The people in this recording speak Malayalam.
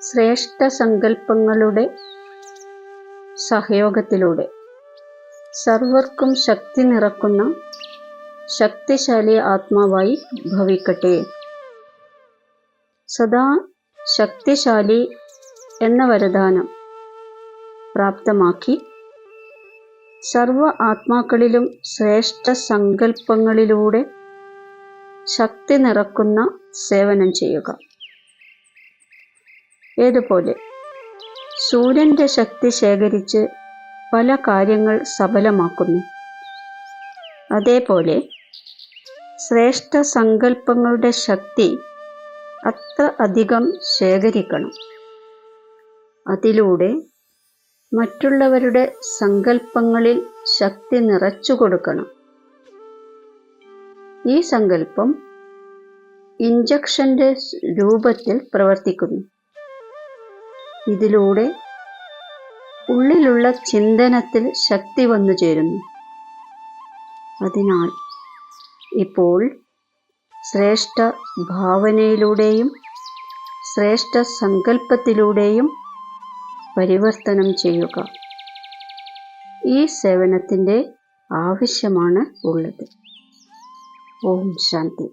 ശ്രേഷ്ഠ സങ്കല്പങ്ങളുടെ സഹയോഗത്തിലൂടെ. സർവർക്കും ശക്തി നിറക്കുന്ന ശക്തിശാലി ആത്മാവായി ഭവിക്കട്ടെ. സദാ ശക്തിശാലി എന്ന വരദാനം പ്രാപ്തമാക്കി സർവ ആത്മാക്കളിലും ശ്രേഷ്ഠ സങ്കല്പങ്ങളിലൂടെ ശക്തി നിറക്കുന്ന സേവനം ചെയ്യുക. ഏതുപോലെ? സൂര്യന്റെ ശക്തി ശേഖരിച്ച് പല കാര്യങ്ങൾ സഫലമാക്കുന്നു അതേപോലെ ശ്രേഷ്ഠ സങ്കല്പങ്ങളുടെ ശക്തി അത്ര അധികം ശേഖരിക്കണം. അതിലൂടെ മറ്റുള്ളവരുടെ സങ്കല്പങ്ങളിൽ ശക്തി നിറച്ചു കൊടുക്കണം. ഈ സങ്കല്പം ഇഞ്ചക്ഷന്റെ രൂപത്തിൽ പ്രവർത്തിക്കുന്നു. ഇതിലൂടെ ഉള്ളിലുള്ള ചിന്തനത്തിൽ ശക്തി വന്നു ചേരുന്നു. അതിനാൽ ഇപ്പോൾ ശ്രേഷ്ഠ ഭാവനയിലൂടെയും ശ്രേഷ്ഠ സങ്കല്പത്തിലൂടെയും പരിവർത്തനം ചെയ്യുക. ഈ സേവനത്തിന്റെ ആവശ്യമാണ് ഉള്ളത്. ഓം ശാന്തി.